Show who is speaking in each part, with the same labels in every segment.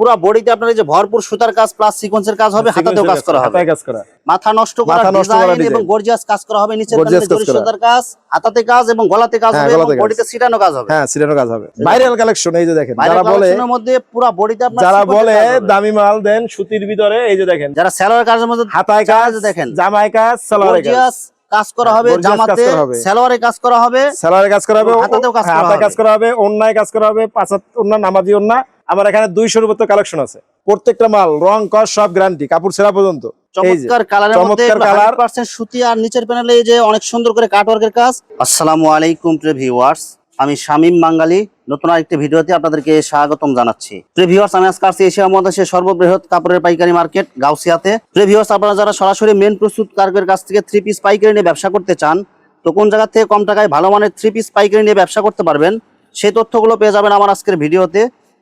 Speaker 1: পুরো বডিতে আপনার এই যে ভরপুর সুতার কাজ প্লাস সিকোয়েন্সের কাজ হবে হাতাতেও কাজ করা হবে।
Speaker 2: কাজ করা।
Speaker 1: মাথা নষ্ট করা ডিজাইন এবং গর্জিয়াস কাজ করা হবে নিচের জরি সুতার কাজ হাতাতে কাজ এবং গলাতে কাজ
Speaker 2: হ্যাঁ,
Speaker 1: হবে এবং বডিতে সিটানো কাজ হবে।
Speaker 2: হ্যাঁ সিলেনো কাজ হবে। ভাইরাল কালেকশন এই যে দেখেন যারা বলে
Speaker 1: এর মধ্যে পুরো বডিতে আপনার
Speaker 2: যারা বলে দামি মাল দেন সুতির ভিতরে এই যে দেখেন।
Speaker 1: যারা সেলোয়ার কাজের মধ্যে
Speaker 2: হাতায় কাজ
Speaker 1: দেখেন।
Speaker 2: জামায় কাজ সালোয়ারে কাজ।
Speaker 1: গর্জিয়াস কাজ করা হবে জামাতে
Speaker 2: করা হবে।
Speaker 1: সেলোয়ারে কাজ করা হবে।
Speaker 2: সালোয়ারে কাজ করা হবে
Speaker 1: হাতাতেও কাজ করা হবে।
Speaker 2: কাজ করা হবে অন্যায় কাজ করা হবে পাঁচাত অন্য নামাজি ওন্না আমার এখানে দুইশোর উপর কালেকশন আছে। প্রত্যেকটা মাল রং কস সব গ্যারান্টি কাপড় ছেঁড়া পর্যন্ত।
Speaker 1: চমৎকার কালারের
Speaker 2: চমৎকার কালার
Speaker 1: 100% সুতি আর নিচের প্যানেলে এই যে অনেক সুন্দর করে কাটওয়ার্কের কাজ। আসসালামু আলাইকুম প্রিয় ভিউয়ার্স আমি শামীম বাঙ্গালি। নতুন আরেকটি ভিডিওতে আপনাদেরকে স্বাগতম জানাচ্ছি। প্রিয় ভিউয়ার্স আমি আজকে আসছি এশিয়া মহাদেশের সর্ববৃহৎ কাপড়ের পাইকারি মার্কেট গাউসিয়াতে। প্রিভিউয়ার্স আপনারা যারা সরাসরি মেন প্রস্তুত কারকের কাছ থেকে থ্রি পিস পাইকারি নিয়ে ব্যবসা করতে চান তো কোন জায়গা থেকে কম টাকায় ভালো মানের থ্রি পিস পাইকারি নিয়ে ব্যবসা করতে পারবেন সেই তথ্যগুলো পেয়ে যাবেন আমার আজকের ভিডিওতে।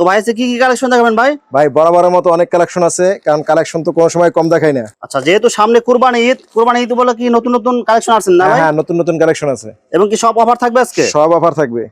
Speaker 1: তো ভাই আজকে কি কি কালেকশন দেখাবেন ভাই?
Speaker 2: ভাই বরাবরের মতো অনেক কালেকশন আছে কারণ কালেকশন তো কোনো সময় কম দেখাই না।
Speaker 1: আচ্ছা যেহেতু সামনে কুরবানি ঈদ কুরবানি ঈদ বলে কি নতুন নতুন কালেকশন আসছেন না
Speaker 2: হ্যাঁ
Speaker 1: ভাই?
Speaker 2: হ্যাঁ নতুন নতুন কালেকশন আছে।
Speaker 1: এবং কি সব অফার থাকবে আজকে?
Speaker 2: সব অফার থাকবে।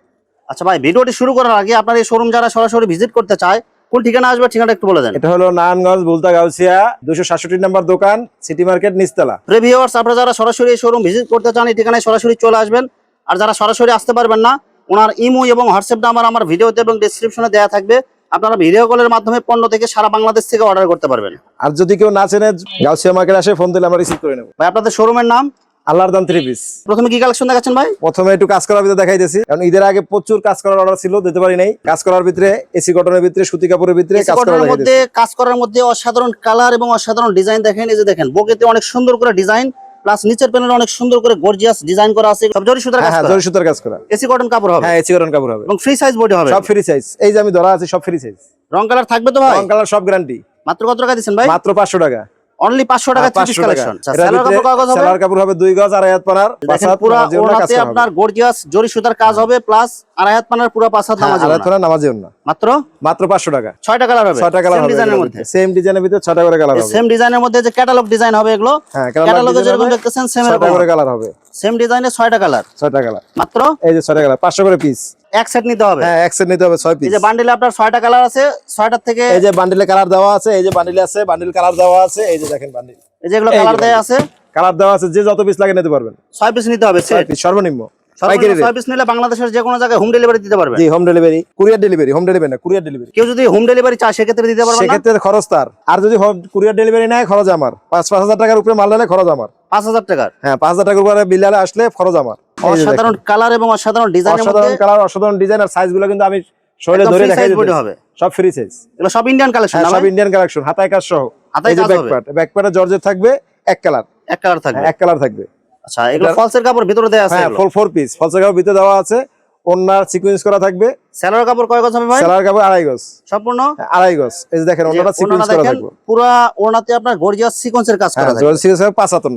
Speaker 1: আচ্ছা ভাই ভিডিওটি শুরু করার আগে আপনার এই শোরুম যারা সরাসরি ভিজিট করতে চায় কোন ঠিকানা আসবে ঠিকানা একটু বলে দেন।
Speaker 2: এটা হলো নারায়ণগঞ্জ বুলতা গাউসিয়া দুশো সাতষট্টি নম্বর দোকান সিটি মার্কেট নিচতলা।
Speaker 1: প্রিভিউয়ার্স আপনারা যারা সরাসরি এই শোরুম ভিজিট করতে চান এই ঠিকানায় সরাসরি চলে আসবেন। আর যারা সরাসরি আসতে পারবেন না ওনার ইমো এবং হোয়াটসঅ্যাপ নাম্বার আমার ভিডিওতে এবং ডিসক্রিপশনে দেওয়া থাকবে। আপনারা ভিডিও কলের মাধ্যমে পণ্য থেকে সারা বাংলাদেশ থেকে অর্ডার করতে পারবেন।
Speaker 2: আর যদি কেউ না চেনে গাউসিয়া মার্কেট আসে ফোন দিলে আমরা রিসিভ করে নেব।
Speaker 1: ভাই আপনাদের শোরুমের নাম?
Speaker 2: আল্লাহর দাম থ্রি পিস
Speaker 1: প্রথমে কি কালেকশন দেখাচ্ছেন ভাই?
Speaker 2: প্রথমে একটু কাজ করার ভিতরে দেখাইতেছি কারণ ঈদের আগে প্রচুর কাজ করার অর্ডার ছিল দিতে পারি নাই। কাজ করার ভিতরে এসি কটনের ভিতরে সুতি কাপড়ের ভিতরে কাজ করা
Speaker 1: কটনের মধ্যে কাজ করার মধ্যে অসাধারণ কালার এবং অসাধারণ ডিজাইন দেখেন। এই যে দেখেন বকেতে অনেক সুন্দর করে ডিজাইন প্লাস নিচের প্যানেল অনেক সুন্দর করে গর্জিয়াস ডিজাইন করা আছে। সব জরি সুতার
Speaker 2: হ্যাঁ
Speaker 1: কাজ
Speaker 2: হ্যাঁ জরি সুতার কাজ করা।
Speaker 1: এসি কটন কাপড় হবে।
Speaker 2: হ্যাঁ এসি কটন কাপড় হবে।
Speaker 1: এবং ফ্রি সাইজ বডি হবে।
Speaker 2: সব ফ্রি সাইজ এই যে আমি ধরা আছে সব ফ্রি সাইজ
Speaker 1: রং কালার থাকবে তো ভাই?
Speaker 2: রং কালার সব গ্যারান্টি
Speaker 1: মাত্র কত টাকা দিবেন ভাই?
Speaker 2: মাত্র পাঁচশো টাকা।
Speaker 1: অনলি পাঁচশো টাকা থ্রি পিস
Speaker 2: পাঁচশো টাকা।
Speaker 1: কালেকশন
Speaker 2: এটার
Speaker 1: সেলার কাপড় হবে?
Speaker 2: সেলার কাপড় হবে দুই গজ আড়াই হাত পানার পাঁচ
Speaker 1: পুরো ওনাতে আপনার গর্জিয়াস জরি সুতার কাজ হবে প্লাস আড়াই হাত পানার পুরো পাঁচ হাত
Speaker 2: হ্যাঁ,
Speaker 1: নামাজ
Speaker 2: আড়াই পানার নামাজি।
Speaker 1: মাত্র?
Speaker 2: মাত্র পাঁচশো টাকা।
Speaker 1: ছয়টা কালার হবে।
Speaker 2: ছয়টা কালার হবে
Speaker 1: ডিজাইনের মধ্যে।
Speaker 2: সেম ডিজাইনের ভিতরে করে কালার হবে।
Speaker 1: সেম ডিজাইনের মধ্যে যে ক্যাটালগ ডিজাইন হবে এগুলো ক্যাটালগে যেরকম দেখতেছেন সেম এরকম
Speaker 2: করে কালার হবে।
Speaker 1: সেম ডিজাইনে ছয়টা কালার
Speaker 2: ছয়টা কালার
Speaker 1: মাত্র?
Speaker 2: এই যে ছয়টা কালার পাঁচশো করে পিস
Speaker 1: এক সেট নিতে হবে।
Speaker 2: হ্যাঁ এক সেট নিতে হবে ছয়
Speaker 1: এই যে বান্ডিলে আপনার ছয়টা কালার আছে ছয়টার থেকে
Speaker 2: এই যে বান্ডিলে কালার দেওয়া আছে এই যে বান্ডিলে আছে বান্ডিল কালার দেওয়া আছে এই যে দেখেন বান্ডিল
Speaker 1: এই যেগুলো
Speaker 2: এই
Speaker 1: কালার দেয়া আছে।
Speaker 2: কালার দেওয়া আছে যে যত পিস লাগে নিতে পারবেন।
Speaker 1: ছয় পিস নিতে হবে সেট
Speaker 2: সর্বনিম্ন। পাইকারি
Speaker 1: সর্বনিম্ন ছয় পিস নিলে বাংলাদেশের যে কোনো জায়গায় হোম ডেলিভারি দিতে পারবে।
Speaker 2: জি home delivery courier delivery home delivery না কুরিয়ার ডেলিভারি
Speaker 1: কেউ যদি হোম ডেলিভারি চায় সেক্ষেত্রে দিতে পারবে
Speaker 2: সেক্ষেত্রে খরচ তার। আর যদি কুরিয়ার ডেলিভারি নেয় খরচ আমার। পাঁচ পাঁচ হাজার টাকার উপরে মাল নিলে খরচ আমার।
Speaker 1: পাঁচ হাজার টাকার।
Speaker 2: হ্যাঁ পাঁচ হাজার টাকার উপরে বিল আসলে খরচ আমার।
Speaker 1: অসাধারণ কালার এবং অসাধারণ
Speaker 2: দেখেন,
Speaker 1: ডিজাইনের মধ্যে
Speaker 2: অসাধারণ কালার অসাধারণ ডিজাইন আর সাইজ কিন্তু আমি শরীরে ধরে দেখাই দিতে
Speaker 1: হবে।
Speaker 2: সব ফ্রি সাইজ
Speaker 1: এগুলো সব ইন্ডিয়ান কালেকশন
Speaker 2: হ্যাঁ সব ইন্ডিয়ান কালেকশন হাতায় কাজ সহ।
Speaker 1: হাতায় কাজ হবে।
Speaker 2: প্যাড ব্যাক জর্জেট থাকবে এক কালার
Speaker 1: এক কালার থাকবে।
Speaker 2: এক কালার থাকবে।
Speaker 1: আচ্ছা এগুলো ফলসের কাপড় ভিতরে দেয়া আছে
Speaker 2: হ্যাঁ ফোর পিস ফলসের কাপড় ভিতরে দেওয়া আছে ওনার সিকুয়েন্স করা থাকবে।
Speaker 1: সেলার কাপড় কয় গজ হবে ভাই?
Speaker 2: সেলার কাপড় আড়াই গজ।
Speaker 1: সম্পূর্ণ?
Speaker 2: হ্যাঁ, আড়াই গজ। এই যে দেখেন ওনাটা সিকুয়েন্স করা থাকবে।
Speaker 1: পুরা ওনাতে আপনার গর্জিয়াস সিকোয়েন্সের কাজ করা
Speaker 2: হ্যাঁ
Speaker 1: থাকবে।
Speaker 2: সিকুয়েন্স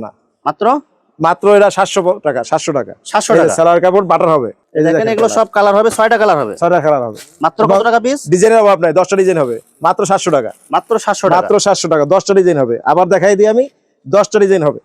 Speaker 2: না
Speaker 1: মাত্র?
Speaker 2: মাত্র এরা সাতশো টাকা সাতশো টাকা।
Speaker 1: 700 টাকা।
Speaker 2: সেলার কাপড় বাটার হবে।
Speaker 1: দেখেন এগুলো সব কালার হবে ছয়টা কালার হবে।
Speaker 2: ছয়টা কালার হবে।
Speaker 1: মাত্র কত টাকা পিস
Speaker 2: ডিজাইনের অভাব নাই দশটা ডিজাইন হবে। মাত্র সাতশো টাকা।
Speaker 1: মাত্র সাতশো
Speaker 2: মাত্র সাতশো টাকা দশটা ডিজাইন হবে। আবার দেখাই দিই আমি দশটা ডিজাইন হবে।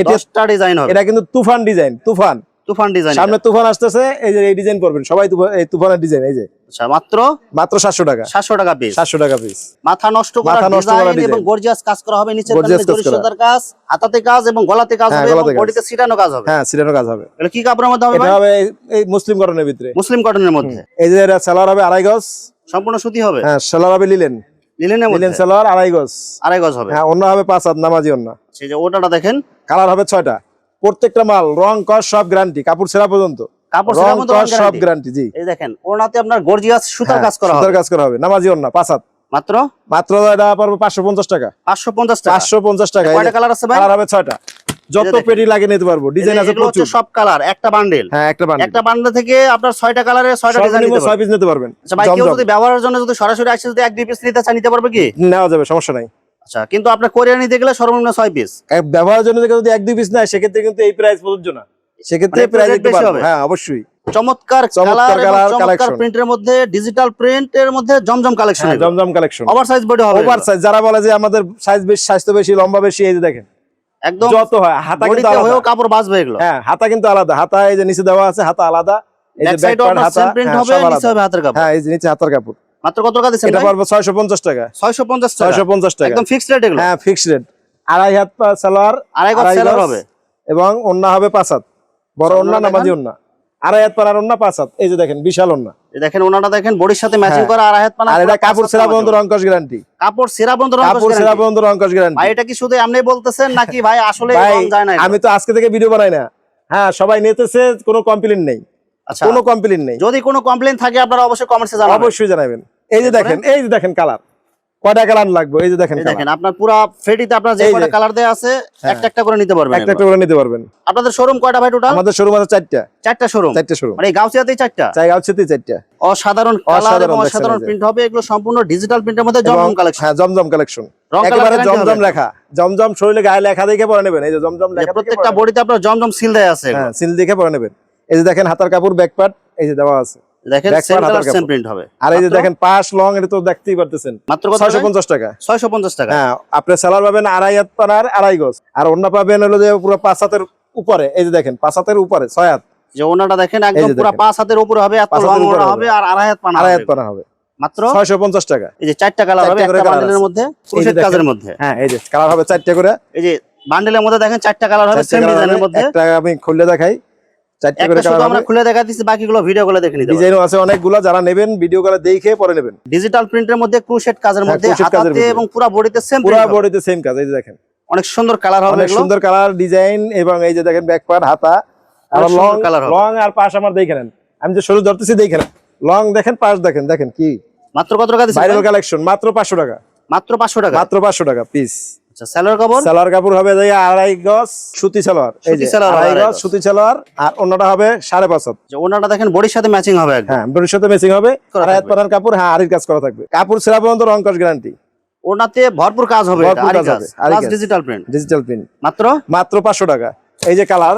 Speaker 2: এটা
Speaker 1: ডিজাইন হবে।
Speaker 2: এটা কিন্তু তুফান ডিজাইন তুফান।
Speaker 1: তুফান ডিজাইন।
Speaker 2: সামনে তুফান আসতেছে এই যে এই ডিজাইন করবেন সবাই এই তুফানের ডিজাইন এই যে।
Speaker 1: আচ্ছা মাত্র
Speaker 2: মাত্র সাতশো টাকা।
Speaker 1: সাতশো টাকা পিস
Speaker 2: সাতশো টাকা পিস
Speaker 1: মাথা নষ্ট করা
Speaker 2: মাথা নষ্ট করা
Speaker 1: এবং গর্জিয়াস কাজ করা হবে নিচের
Speaker 2: Gorgeous
Speaker 1: প্যানেলে
Speaker 2: কাজ
Speaker 1: জরি
Speaker 2: করা।
Speaker 1: সুতার কাজ হাতাতে কাজ এবং গলাতে কাজ হবে এবং বডিতে সিটানো কাজ হবে।
Speaker 2: হ্যাঁ সিলেনো কাজ হবে।
Speaker 1: এগুলো কি কাপড়ের মধ্যে হবে
Speaker 2: এটা হবে এই- এই মুসলিম কটনের ভিতরে।
Speaker 1: মুসলিম কটনের মধ্যে।
Speaker 2: এই যে এটা হবে আড়াই গজ।
Speaker 1: সম্পূর্ণ সুতি হবে?
Speaker 2: হ্যাঁ সেলার হবে লিলেন
Speaker 1: লিলেনের মধ্যে?
Speaker 2: লিলেন সেলার আড়াই গজ।
Speaker 1: আড়াই গজ হবে।
Speaker 2: হ্যাঁ অন্য হবে পাঁচ হাত নামাজি অন্য।
Speaker 1: সেই যে ওটাটা দেখেন।
Speaker 2: কালার হবে ছয়টা। প্রত্যেকটা মাল রং কস সব গ্যারান্টি কাপড় ছেঁড়া পর্যন্ত।
Speaker 1: কাপড়
Speaker 2: রং
Speaker 1: ছেঁড়ার মতো
Speaker 2: কস সব গ্যারান্টি জি।
Speaker 1: এই দেখেন ওনাতে আপনার গর্জিয়াস সুতার
Speaker 2: হ্যাঁ,
Speaker 1: কাজ করা হবে।
Speaker 2: সুতার কাজ করা হবে নামাজি অন্য পাঁচ হাত
Speaker 1: মাত্র?
Speaker 2: মাত্র এটা পারব পাঁচশো পঞ্চাশ টাকা।
Speaker 1: পাঁচশো পঞ্চাশ টাকা।
Speaker 2: পাঁচশো পঞ্চাশ টাকা
Speaker 1: কয়টা কালার আছে ভাই?
Speaker 2: কালার হবে ছয়টা। যত পেটি লাগিয়ে নিতে পারব ডিজাইন আছে প্রচুর।
Speaker 1: সব কালার একটা বান্ডেল
Speaker 2: হ্যাঁ একটা বান্ডিল
Speaker 1: একটা বান্ডেল থেকে আপনার ছয়টা কালারে ছয়টা ডিজাইন
Speaker 2: সর্বনিম্ন
Speaker 1: নিতে
Speaker 2: ছয়
Speaker 1: পারবেন।
Speaker 2: পিস নিতে পারবেন।
Speaker 1: আচ্ছা ভাই কেউ যদি ব্যবহারের জন্য যদি সরাসরি আসে যদি এক দুই পিস নিতে নিতে পারবে কি?
Speaker 2: নেওয়া যাবে সমস্যা নাই।
Speaker 1: আচ্ছা কিন্তু আপনার কোরিয়ার নিতে গেলে সর্বনিম্ন ছয় পিস
Speaker 2: ব্যবহারের জন্য যদি এক দুই পিস সেক্ষেত্রে কিন্তু এই প্রাইস প্রযোজ্য না। সেক্ষেত্রে
Speaker 1: মানে
Speaker 2: প্রাইস একটু বাড়বে। হ্যাঁ অবশ্যই।
Speaker 1: চমৎকার
Speaker 2: চমৎকার
Speaker 1: কালার চমৎকার প্রিন্টের মধ্যে ডিজিটাল প্রিন্টের মধ্যে জমজম কালেকশন
Speaker 2: হ্যাঁ, জমজম কালেকশন
Speaker 1: ওভার বডি হবে
Speaker 2: ওভার যারা বলে যে আমাদের সাইজ বেশি স্বাস্থ্য বেশি লম্বা বেশি এই যে দেখেন।
Speaker 1: একদম
Speaker 2: যত হয় হাতা কিন্তু আলাদা।
Speaker 1: হয়েও কাপড় বাঁচবে এগুলো।
Speaker 2: হ্যাঁ হাতা কিন্তু আলাদা। হাতা এই যে নিচে দেওয়া আছে হাতা আলাদা। এই যে
Speaker 1: ব্যাক সাইডে
Speaker 2: হাতা
Speaker 1: প্রিন্ট
Speaker 2: হ্যাঁ,
Speaker 1: হবে নিচে হবে হাতের কাপড়।
Speaker 2: হ্যাঁ এই যে নিচে হাতার কাপড়।
Speaker 1: মাত্র কত টাকা দিচ্ছেন
Speaker 2: এটা পড়বে ছয়শো পঞ্চাশ টাকা।
Speaker 1: 650 টাকা।
Speaker 2: ছয়শো পঞ্চাশ টাকা।
Speaker 1: একদম ফিক্সড রেট এগুলো।
Speaker 2: হ্যাঁ ফিক্সড রেট আড়াই হাত পা- সালোয়ার
Speaker 1: আড়াই হবে।
Speaker 2: এবং অন্য হবে পাঁচ হাত। বড় ওন্না নামাজি ওন্না আড়াই হাত পানার ওন্না পাঁচ হাত। এই যে দেখেন বিশাল ওন্না
Speaker 1: দেখেন ওনাটা দেখেন বডির সাথে ম্যাচিং। করা আর হাত পানা
Speaker 2: আর এটা কাপড় সেরা পর্যন্ত। গ্যারান্টি
Speaker 1: কাপড় সেরা পর্যন্ত
Speaker 2: কাপড় সেরা পর্যন্ত গ্যারান্টি
Speaker 1: ভাই এটা কি শুধু এমনি বলতেছেন নাকি ভাই আসলে রং যায় না
Speaker 2: আমি তো আজকে থেকে ভিডিও বানাই না। হ্যাঁ সবাই নিতেছে কোনো কমপ্লেন নেই।
Speaker 1: আচ্ছা।
Speaker 2: কোনো কমপ্লেন নেই।
Speaker 1: যদি কোনো কমপ্লেইন থাকে আপনারা অবশ্যই কমেন্টসে জানাবেন।
Speaker 2: অবশ্যই জানাবেন। এই যে দেখেন এই যে দেখেন কালার কয়টা কালার লাগবে? এই যে দেখেন
Speaker 1: দেখেন আপনার পুরো ফেডিতে আপনার যে কয়টা কালার দেয়া আছে
Speaker 2: হ্যাঁ।
Speaker 1: একটা একটা করে নিতে পারবেন
Speaker 2: একটা একটা করে নিতে পারবেন।
Speaker 1: আপনাদের শোরুম কয়টা ভাই টোটাল
Speaker 2: আমাদের শোরুম আছে চারটা।
Speaker 1: চারটা শোরুম
Speaker 2: চারটা শোরুম
Speaker 1: মানে এই গাউসিয়াতেই
Speaker 2: চাই চারটা।
Speaker 1: অসাধারণ কালার এবং অসাধারণ প্রিন্ট হবে এগুলো সম্পূর্ণ ডিজিটাল প্রিন্টের মধ্যে জমজম কালেকশন
Speaker 2: হ্যাঁ জমজম কালেকশন একেবারে জমজম লেখা। জমজম শরীরে গায়ে লেখা দেখে পরে নেবেন। এই যে জমজম লেখা
Speaker 1: প্রত্যেকটা
Speaker 2: পরে
Speaker 1: বডিতে আপনার জমজম সিল দেয়া আছে
Speaker 2: হ্যাঁ সিল দেখে পরে নেবেন। এই যে দেখেন হাতার কাপড় ব্যাক পার্ট এই যে দেওয়া আছে।
Speaker 1: দেখেন সেম কালার সেম প্রিন্ট হবে।
Speaker 2: আর এই যে দেখেন পাশ লং এটা তো দেখতেই পারতেছেন।
Speaker 1: মাত্র
Speaker 2: টাকা?
Speaker 1: 650 টাকা।
Speaker 2: হ্যাঁ আপনি স্যালার পাবেন আড়াই হাত পানার আড়াই গজ। আর অন্য পাবেন হলো যে পুরো পাঁচ হাতের উপরে। এই যে দেখেন পাঁচ হাতের উপরে ছয় হাত।
Speaker 1: যে ওনাটা দেখেন একদম পুরো পাঁচ হাতের উপরে হবে এত লং ওনা
Speaker 2: হবে।
Speaker 1: হবে আর আড়াই হাত পানা
Speaker 2: আড়াই হাত পানা হবে।
Speaker 1: মাত্র
Speaker 2: ছয়শো পঞ্চাশ টাকা।
Speaker 1: এই যে চারটা কালার হবে একটা বান্ডেলের মধ্যে
Speaker 2: এই যে
Speaker 1: ক্রোশেট কাজের মধ্যে।
Speaker 2: হ্যাঁ এই যে কালার হবে চারটে করে।
Speaker 1: এই যে বান্ডেলের মধ্যে দেখেন চারটা কালার হবে সেম ডিজাইনের মধ্যে।
Speaker 2: একটা আমি খুলে দেখাই। চারটে
Speaker 1: একটা
Speaker 2: করে
Speaker 1: শুধু
Speaker 2: কালার
Speaker 1: আমরা খুলে দেখা দিচ্ছি বাকিগুলো ভিডিও করে দেখে নিতে
Speaker 2: ডিজাইনও আছে অনেকগুলো যারা নেবেন ভিডিও করে দেখে পরে নেবেন।
Speaker 1: ডিজিটাল প্রিন্টের মধ্যে ক্রোশেট কাজের
Speaker 2: হ্যাঁ,
Speaker 1: মধ্যে হাতাতে এবং পুরো বডিতে সেম
Speaker 2: পুরো বডিতে সেম কাজ এই যে দেখেন।
Speaker 1: অনেক সুন্দর কালার হবে
Speaker 2: অনেক সুন্দর কালার ডিজাইন এবং এই যে দেখেন ব্যাক পার্ট হাতা। আর লং
Speaker 1: হবে।
Speaker 2: লং আর পাশ আমার দেখে নেন। আমি যে শুরু ধরতেছি দেখে নেন। লং দেখেন পাশ দেখেন দেখেন কি?
Speaker 1: মাত্র কত টাকা
Speaker 2: ভাইরাল কালেকশন মাত্র পাঁচশো টাকা।
Speaker 1: মাত্র 500 টাকা।
Speaker 2: মাত্র পাঁচশো টাকা পিস
Speaker 1: সালোয়ার কাপড়?
Speaker 2: সালোয়ার কাপড় হবে যে আড়াই গজ সুতি সালোয়ার। এই
Speaker 1: সুতি
Speaker 2: যে আড়াই গজ। সুতি সালোয়ার আর হবে সাড়ে পাঁচ হাত।
Speaker 1: যে ওনাটা দেখেন বডির সাথে ম্যাচিং হবে
Speaker 2: হ্যাঁ ভবিষ্যতে মেসিং হবে।
Speaker 1: করা
Speaker 2: আড়াই হাত কাপড় হ্যাঁ আড়ির কাজ করা থাকবে। কাপড় সেরা পর্যন্ত রং গ্যারান্টি
Speaker 1: ওনাতে ভরপুর কাজ হবে
Speaker 2: হবে,
Speaker 1: ডিজিটাল প্রিন্ট
Speaker 2: ডিজিটাল প্রিন্ট
Speaker 1: মাত্র?
Speaker 2: মাত্র পাঁচশো টাকা। এই যে কালার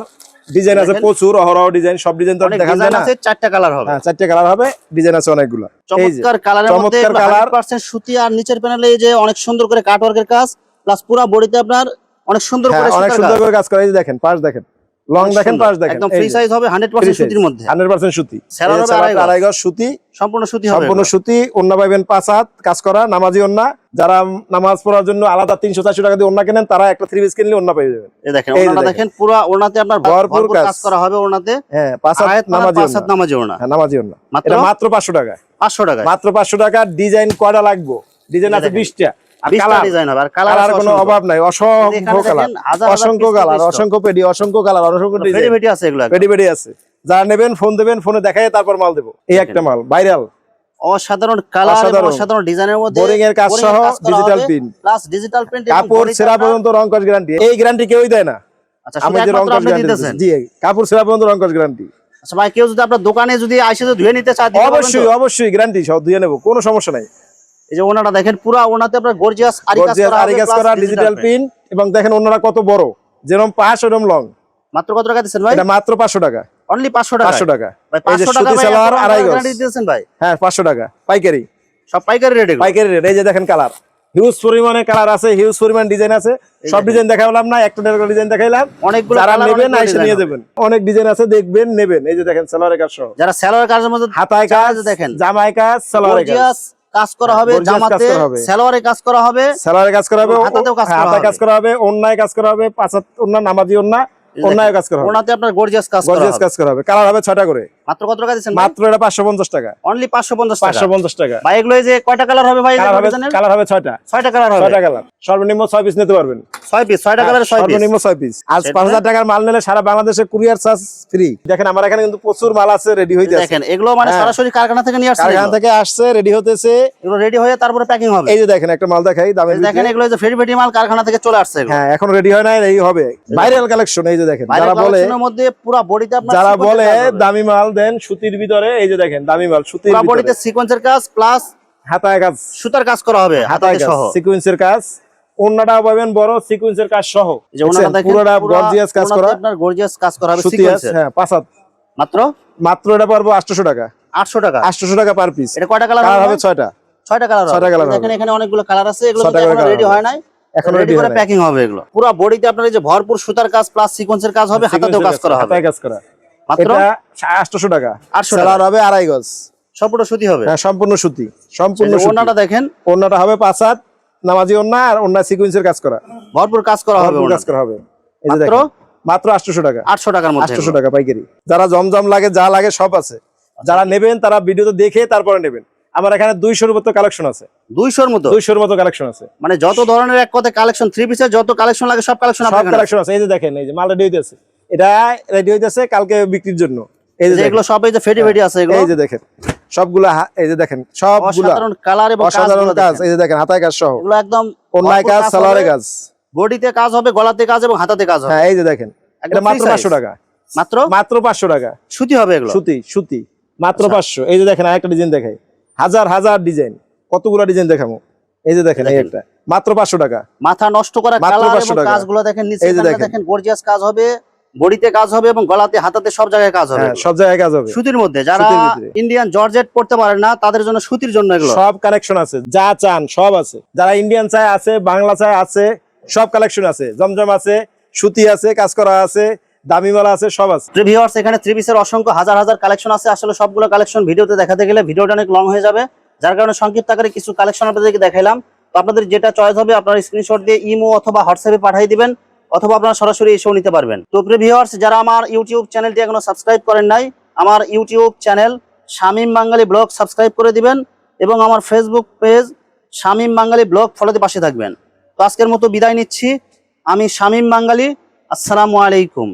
Speaker 2: ডিজাইন আছে প্রচুর অহরহ ডিজাইন সব ডিজাইন তো
Speaker 1: অনেক
Speaker 2: যায় না।
Speaker 1: আছে চারটা কালার হবে।
Speaker 2: হ্যাঁ চারটে কালার হবে ডিজাইন আছে অনেকগুলো।
Speaker 1: চমৎকার কালারের মধ্যে
Speaker 2: চমৎকার
Speaker 1: 100% সুতি আর নিচের প্যানেলে এই যে অনেক সুন্দর করে কাট ওয়ার্কের কাজ। প্লাস পুরো বডিতে আপনার অনেক সুন্দর
Speaker 2: হ্যাঁ
Speaker 1: করে
Speaker 2: অনেক সুন্দর করে কাজ করে। এই দেখেন পাশ দেখেন। লং দেখেন পাশ দেখেন।
Speaker 1: একদম ফ্রি সাইজ হবে 100% সুতির মধ্যে।
Speaker 2: হান্ড্রেড পার্সেন্ট সুতি।
Speaker 1: সেলার হবে আড়াই গজ।
Speaker 2: সুতি
Speaker 1: সম্পূর্ণ সুতি হবে
Speaker 2: সম্পূর্ণ সুতি অন্য পাইবেন পাঁচ হাত কাজ করা নামাজি অন্যা যারা নামাজ পড়ার জন্য আলাদা তিনশো চারশো টাকা দিয়ে অন্য কেনেন তারা একটা থ্রি পিস কিনলে অন্য পেয়ে যাবেন।
Speaker 1: এই দেখেন ওনাটা
Speaker 2: দেখেন।
Speaker 1: পুরো ওনাতে আপনার
Speaker 2: ভরপুর কাজ।
Speaker 1: করা হবে ওনাতে
Speaker 2: হ্যাঁ পাঁচ হাত
Speaker 1: মানে
Speaker 2: নামাজি
Speaker 1: পাঁচ হাত নামাজি ওনা
Speaker 2: হ্যাঁ নামাজি
Speaker 1: মাত্র?
Speaker 2: এটা মাত্র পাঁচশো টাকা
Speaker 1: 500 টাকা
Speaker 2: মাত্র পাঁচশো টাকা ডিজাইন কয়টা লাগবে? ডিজাইন আছে
Speaker 1: দেখেন।
Speaker 2: বিশটা। আর
Speaker 1: 20টা
Speaker 2: কালার
Speaker 1: ডিজাইন হবে আর কালার
Speaker 2: কালার কোনো অভাব নাই অসংখ্য কালার
Speaker 1: দেখেন হাজার হাজার
Speaker 2: অসংখ্য কালার অসংখ্য পেডি অসংখ্য কালার অসংখ্য
Speaker 1: ফেডি
Speaker 2: ডিজাইন।
Speaker 1: ফেডি আছে এগুলো?
Speaker 2: পেডি পেডি আছে। যারা নেবেন ফোন দেবেন ফোনে দেখাই তারপর মাল দেবো। এই একটা মাল ভাইরাল।
Speaker 1: অসাধারণ কালার
Speaker 2: অসাধারণ।
Speaker 1: অসাধারণ ডিজাইনের মধ্যে
Speaker 2: Boring এর কাজ সহ digital print।
Speaker 1: Plus digital print
Speaker 2: কাপড় সেরা পর্যন্ত রং গ্যারান্টি এই গ্যারান্টি কেউই দেয় না।
Speaker 1: আচ্ছা
Speaker 2: আমি রং
Speaker 1: একমাত্র
Speaker 2: গ্যারান্টি জি কাপড় সেরা পর্যন্ত রং কস গ্যারান্টি
Speaker 1: আচ্ছা ভাই কেউ যদি আপনার দোকানে যদি আইসে ধুয়ে নিতে চায়?
Speaker 2: অবশ্যই অবশ্যই গ্যারান্টি সব দিয়ে নেব কোনো সমস্যা নাই।
Speaker 1: এই যে ওনাটা দেখেন পুরো ওনাতে আপনার গর্জিয়াস আরি করা
Speaker 2: আরি
Speaker 1: হবে
Speaker 2: কাজ
Speaker 1: plus
Speaker 2: করা
Speaker 1: digital
Speaker 2: ডিজিটাল প্রিন্ট এবং দেখেন কত বড়। যেরকম পাঁচ ওরকম লং
Speaker 1: মাত্র কত টাকা দিচ্ছেন ভাই?
Speaker 2: এটা মাত্র পাঁচশো টাকা।
Speaker 1: অনলি 500 টাকা
Speaker 2: পাঁচশো টাকা।
Speaker 1: ভাই 500 টাকা
Speaker 2: সুতি
Speaker 1: ভাই
Speaker 2: সালোয়ার
Speaker 1: এত
Speaker 2: আড়াই গজ।
Speaker 1: গ্যারান্টি ভাই।
Speaker 2: হ্যাঁ পাঁচশো টাকা। পাইকারি।
Speaker 1: সব পাইকারি রেট
Speaker 2: পাইকারি রেট এই যে দেখেন কালার হিউজ পরিমাণে কালার আছে হিউজ পরিমাণ ডিজাইন আছে। সব ডিজাইন দেখালাম না একটা ডিজাইন দেখাইলাম।
Speaker 1: অনেকগুলো
Speaker 2: যারা নেবেন আইসে নিয়ে দেবেন অনেক ডিজাইন আছে দেখবেন নেবেন। এই যে দেখেন সালোয়ারের কাজ সহ।
Speaker 1: যারা কাজের মধ্যে
Speaker 2: হাতায় কাজ
Speaker 1: দেখেন।
Speaker 2: জামায় কাজ কাজ।
Speaker 1: কাজ করা হবে জামাতে
Speaker 2: করা হবে।
Speaker 1: সালোয়ারে কাজ করা হবে
Speaker 2: সালোয়ারে কাজ করা হবে
Speaker 1: হাতাতেও কাজ করা হবে।
Speaker 2: অন্যায় কাজ করা হবে পাঁচাত অন্য অন্যায় নামাজি অন্যায় অন্যায় কাজ করা হবে
Speaker 1: ওনাতে আপনার গর্জিয়াস কাজ করা
Speaker 2: গর্জিয়াস কাজ করা হবে কালার হবে ছটা করে
Speaker 1: মাত্র কত টাকা দিচ্ছেন
Speaker 2: মাত্র এটা পাঁচশো পঞ্চাশ টাকা।
Speaker 1: অনলি 550 টাকা?
Speaker 2: পাঁচশো পঞ্চাশ টাকা।
Speaker 1: ভাই এগুলো যে কয়টা কালার হবে ভাই?
Speaker 2: কালার হবে
Speaker 1: ডিজাইনের
Speaker 2: কালার হবে ছয়টা।
Speaker 1: ছয়টা কালার হবে।
Speaker 2: ছয়টা কালার সর্বনিম্ন ছয় পিস নিতে পারবেন।
Speaker 1: ছয় পিস ছয়টা কালারের ছয় পিস
Speaker 2: সর্বনিম্ন ছয় পিস আর
Speaker 1: সেটা-
Speaker 2: পাঁচ হাজার টাকার মাল নিলে সারা বাংলাদেশে কুরিয়ার চার্জ ফ্রি দেখেন আমার এখানে কিন্তু প্রচুর মাল আছে রেডি হইতে আছে।
Speaker 1: দেখেন এগুলো মানে
Speaker 2: হ্যাঁ।
Speaker 1: সরাসরি কারখানা থেকে নিয়ে আসছে
Speaker 2: কারখানা থেকে আসছে রেডি হতেছে
Speaker 1: এগুলো রেডি হয়ে তারপরে প্যাকিং হবে।
Speaker 2: এই যে দেখেন একটা মাল দেখাই
Speaker 1: এই দেখেন এগুলো যে ফেরি ফেটি মাল কারখানা থেকে চলে আসছে
Speaker 2: হ্যাঁ এখন রেডি হয় নাই এই হবে। ভাইরাল কালেকশন এই যে দেখেন যারা বলে
Speaker 1: মধ্যে পুরো বডিতে আপনার
Speaker 2: যারা বলে দামি মাল দেন সুতির ভিতরে এই যে দেখেন দামি মাল সুতির ভিতরে।
Speaker 1: বডিতে সিকোয়েন্সের কাজ প্লাস
Speaker 2: হাতায় কাজ।
Speaker 1: সুতার কাজ করা হবে
Speaker 2: হাতায়
Speaker 1: সহ।
Speaker 2: সিকোয়েন্সের কাজ। ওন্নাটাও পাবেন বড় সিকুয়েন্সের কাজ সহ। পুরোটা গর্জিয়াস কাজ করা।
Speaker 1: আপনার গর্জিয়াস কাজ করা হবে সিকোয়েন্সের
Speaker 2: হ্যাঁ পাঁচ হাত।
Speaker 1: মাত্র?
Speaker 2: মাত্র এটা পারব আটশো টাকা।
Speaker 1: 800 টাকা?
Speaker 2: আটশো টাকা পার পিস
Speaker 1: এটা কয়টা কালার
Speaker 2: কালার
Speaker 1: হবে
Speaker 2: হবে ছয়টা।
Speaker 1: ছয়টা কালার হবে। দেখেন
Speaker 2: হবে।
Speaker 1: এখানে অনেকগুলো কালার আছে এগুলো কিন্তু এখনও রেডি হয় নাই।
Speaker 2: এখন
Speaker 1: রেডি করে প্যাকিং হবে এগুলো। পুরো বডিতে আপনার এই যে ভরপুর সুতার কাজ প্লাস সিকোয়েন্সের কাজ হবে হাতাতেও কাজ করা হবে।
Speaker 2: হাতায় কাজ করা।
Speaker 1: মাত্র?
Speaker 2: এটা আটশো টাকা।
Speaker 1: 800 টাকা।
Speaker 2: হবে আড়াই গজ।
Speaker 1: সম্পূর্ণ সুতি হবে?
Speaker 2: হ্যাঁ সম্পূর্ণ সুতি। সম্পূর্ণ
Speaker 1: এই যে
Speaker 2: সুতি।
Speaker 1: ওড়নাটা দেখেন।
Speaker 2: ওন্নাটা হবে পাঁচ হাত নামাজি ওন্না আর ওন্না সিকুয়েন্সের কাজ করা।
Speaker 1: ভরপুর কাজ করা হবে
Speaker 2: কাজ করা হবে। এই যে দেখেন মাত্র আটশো টাকা।
Speaker 1: আটশো টাকার মধ্যে।
Speaker 2: আটশো টাকা পাইকারি। যারা জমজম লাগে যা লাগে সব আছে। যারা নেবেন তারা ভিডিওতে দেখে তারপরে নেবেন। আমার এখানে দুইশোর মতো কালেকশন আছে।
Speaker 1: দুইশোর মতো?
Speaker 2: দুইশোর মতো কালেকশন আছে।
Speaker 1: মানে যত ধরনের এক কথা কালেকশন থ্রি পিসের যত কালেকশন লাগে সব কালেকশন
Speaker 2: কালেকশন আছে। এই যে দেখেন এই যে মাল রেডি হইতেছে এটা রেডি হইতেছে কালকে বিক্রির জন্য এই যে
Speaker 1: এগুলো সব এই যে ফেডি ফেডি আছে এগুলো
Speaker 2: এই যে দেখেন সবগুলা এই যে দেখেন সবগুলা
Speaker 1: অসাধারণ কালার এবং
Speaker 2: অসাধারণ কাজ এই যে দেখেন হাতায় কাজ সহ
Speaker 1: এগুলো একদম
Speaker 2: অন্যায় কাজ সালোয়ারে কাজ
Speaker 1: বডিতে কাজ হবে গলাতে কাজ এবং হাতাতে কাজ হবে
Speaker 2: হ্যাঁ এই যে দেখেন এটা মাত্র
Speaker 1: free size।
Speaker 2: পাঁচশো টাকা
Speaker 1: মাত্র
Speaker 2: মাত্র পাঁচশো টাকা
Speaker 1: সুতি হবে এগুলো
Speaker 2: সুতি সুতি মাত্র
Speaker 1: আচ্ছা।
Speaker 2: পাঁচশো এই যে দেখেন আরেকটা ডিজাইন দেখাই হাজার হাজার ডিজাইন কতগুলো ডিজাইন দেখাবো এই যে দেখেন এই একটা মাত্র পাঁচশো টাকা
Speaker 1: মাথা নষ্ট করা কালার
Speaker 2: 500
Speaker 1: এবং কাজগুলো দেখেন নিচে।
Speaker 2: দেখেন
Speaker 1: গর্জিয়াস কাজ হবে বডিতে কাজ হবে এবং গলাতে হাতাতে সব জায়গায় কাজ হবে।
Speaker 2: হ্যাঁ সব জায়গায় কাজ হবে।
Speaker 1: সুতির মধ্যে। যারা ইন্ডিয়ান জর্জেট পড়তে পারেন না তাদের জন্য সুতির জন্য এগুলো।
Speaker 2: সব কালেকশন আছে যা চান সব আছে। যারা ইন্ডিয়ান চায় আছে বাংলা চায় আছে সব কালেকশন আছে। জমজম আছে সুতি আছে কাজ করা আছে দামি মালা আছে সব আছে।
Speaker 1: ভিউয়ার্স এখানে থ্রি পিসের অসংখ্য হাজার হাজার কালেকশন আছে। আসলে সবগুলো কালেকশন ভিডিওতে দেখাতে গেলে ভিডিওটা অনেক লং হয়ে যাবে। যার কারণে সংক্ষিপ্ত আকারে কিছু কালেকশন আপনাদেরকে দেখাইলাম। তো আপনাদের যেটা চয়েস হবে আপনারা স্ক্রিনশট দিয়ে ইমো অথবা হোয়াটসঅ্যাপে পাঠিয়ে দিবেন। অথবা আপনারা সরাসরি এসেও নিতে পারবেন। তো প্রিয় ভিউয়ার্স যারা আমার ইউটিউব চ্যানেলটি এখনও সাবস্ক্রাইব করেন নাই, আমার YouTube channel Shamim Bangali blog subscribe করে দিবেন এবং আমার Facebook page Shamim Bangali blog ফলোতে পাশে থাকবেন। তো আজকের মতো বিদায় নিচ্ছি। আমি শামীম বাঙালি, আসসালামু আলাইকুম।